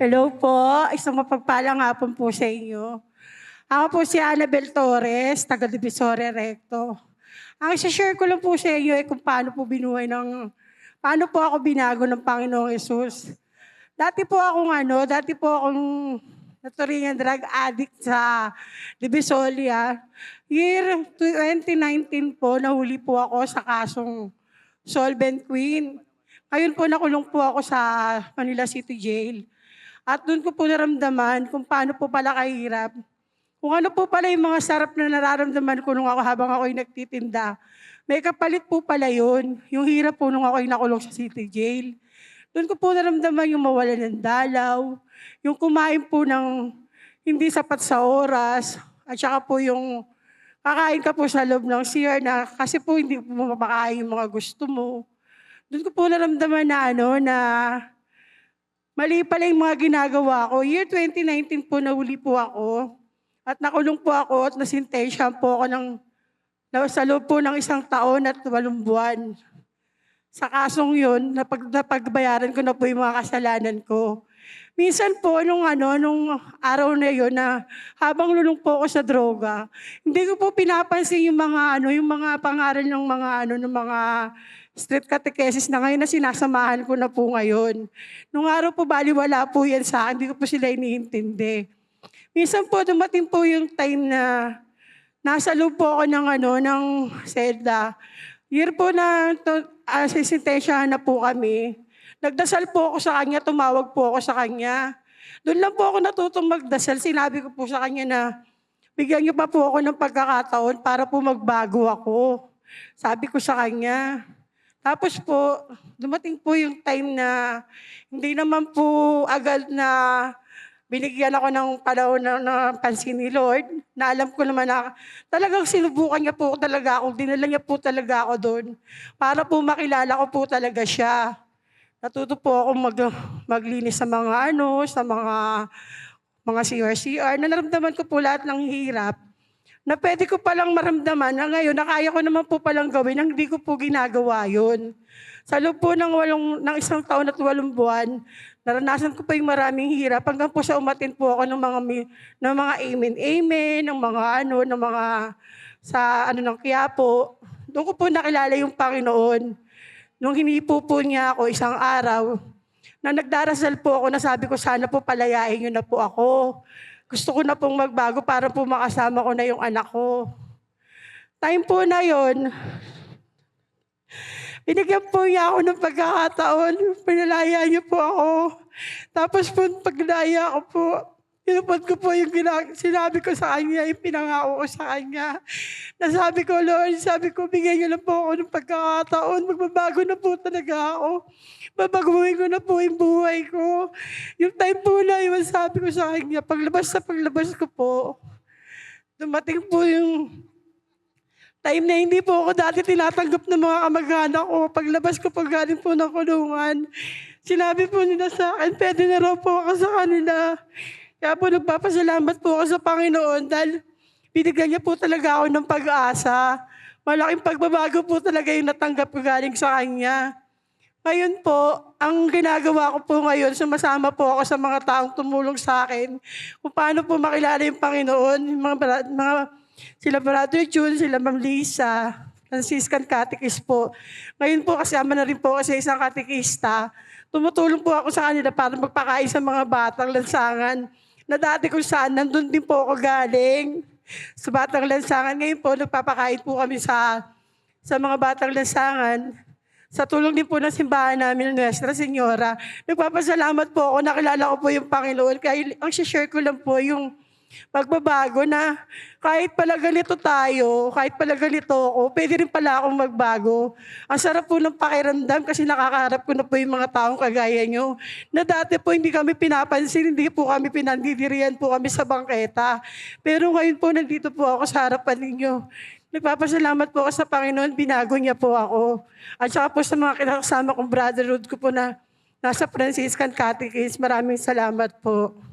Hello po, isang mapagpalang hapon po sa inyo. Ako po si Annabel Torres, taga Divisoria Recto. Ang isa-share ko lang po sa inyo ay kung paano po binuhay ng, paano po ako binago ng Panginoong Yesus. Dati po akong ano, dati po akong naturingan drug addict sa Divisoria. Year 2019 po, nahuli po ako sa kasong Solvent Queen. Ngayon po nakulong po ako sa Manila City Jail. At doon ko po naramdaman kung paano po pala kahirap. Kung ano po pala yung mga sarap na nararamdaman ko nung ako habang ako'y nagtitinda. May kapalit po pala yun. Yung hirap po nung ako'y nakulong sa City Jail. Doon ko po naramdaman yung mawala ng dalaw, yung kumain po ng hindi sapat sa oras, at saka po yung kakain ka po sa loob ng CR na kasi po hindi mo mapakain yung mga gusto mo. Doon ko po naramdaman na ano, na mali pala yung mga ginagawa ko. Year 2019 po, nahuli po ako. At nakulong po ako at nasintensya po ako ng, sa loob po ng isang taon at walong buwan. Sa kasong yun, napag, napagbayaran ko na po yung mga kasalanan ko. Minsan po, nung, ano, nung araw na yun, na habang lulong po ako sa droga, hindi ko po pinapansin yung mga, ano, yung mga pangaral ng mga, ano, ng mga street catechesis na ngayon na sinasamahan ko na po ngayon. Nung araw po, baliwala po yan sa akin, hindi ko po sila iniintindi. Minsan po, dumating po yung time na nasa loob po ako ng, ano, ng selda. Year po na to, uh, na po kami. Nagdasal po ako sa kanya, tumawag po ako sa kanya. Doon lang po ako natutong magdasal. Sinabi ko po sa kanya na bigyan niyo pa po ako ng pagkakataon para po magbago ako. Sabi ko sa kanya. Tapos po, dumating po yung time na hindi naman po agad na binigyan ako ng panahon na, na pansin ni Lord, na alam ko naman na talagang sinubukan niya po talaga ako, dinala niya po talaga ako doon para po makilala ko po talaga siya. Natuto po ako mag, maglinis sa mga ano, sa mga mga CR-CR, na naramdaman ko po lahat ng hirap na pwede ko palang maramdaman na ngayon, na kaya ko naman po palang gawin, nang hindi ko po ginagawa yun. Sa loob po ng, walong, ng isang taon at walong buwan, naranasan ko pa yung maraming hirap hanggang po sa umatin po ako ng mga, ng mga amen, amen, ng mga ano, ng mga sa ano ng Quiapo. Doon ko po nakilala yung Panginoon. Nung hinipo po niya ako isang araw, na nagdarasal po ako na sabi ko sana po palayain niyo na po ako. Gusto ko na pong magbago para po makasama ko na yung anak ko. Time po na yon, binigyan po niya ako ng pagkakataon. Pinalaya niyo po ako. Tapos po, paglaya ko po, Tinupad ko po yung gina- sinabi ko sa kanya, yung pinangako ko sa kanya. Nasabi ko, Lord, sabi ko, bigyan niyo na po ako ng pagkakataon. Magbabago na po talaga ako. Babaguhin ko na po yung buhay ko. Yung time po na yun, sabi ko sa kanya, paglabas sa paglabas ko po, dumating po yung time na hindi po ako dati tinatanggap ng mga kamag-anak ko. Paglabas ko pag galing po ng kulungan, sinabi po nila sa akin, pwede na raw po ako sa kanila. Kaya po nagpapasalamat po ako sa Panginoon dahil binigyan niya po talaga ako ng pag-asa. Malaking pagbabago po talaga yung natanggap ko galing sa Kanya. Ngayon po, ang ginagawa ko po ngayon, sumasama po ako sa mga taong tumulong sa akin kung paano po makilala yung Panginoon, yung mga, mga sila Brother June, sila Ma'am Lisa, Franciscan Catechist po. Ngayon po kasama na rin po kasi isang katekista. Tumutulong po ako sa kanila para magpakain sa mga batang lansangan na dati kung saan, nandun din po ako galing sa batang lansangan. Ngayon po, nagpapakain po kami sa, sa mga batang lansangan. Sa tulong din po ng simbahan namin, Nuestra Senyora. Nagpapasalamat po ako, nakilala ko po yung Panginoon. Kaya ang share ko lang po yung magbabago na kahit pala ganito tayo, kahit pala ganito ako, pwede rin pala akong magbago. Ang sarap po ng pakiramdam kasi nakakaharap ko na po yung mga taong kagaya nyo. Na dati po hindi kami pinapansin, hindi po kami pinandidirian po kami sa bangketa. Pero ngayon po nandito po ako sa harapan ninyo. Nagpapasalamat po ako sa Panginoon, binago niya po ako. At saka po sa mga kasama kong brotherhood ko po na nasa Franciscan Catechist, maraming salamat po.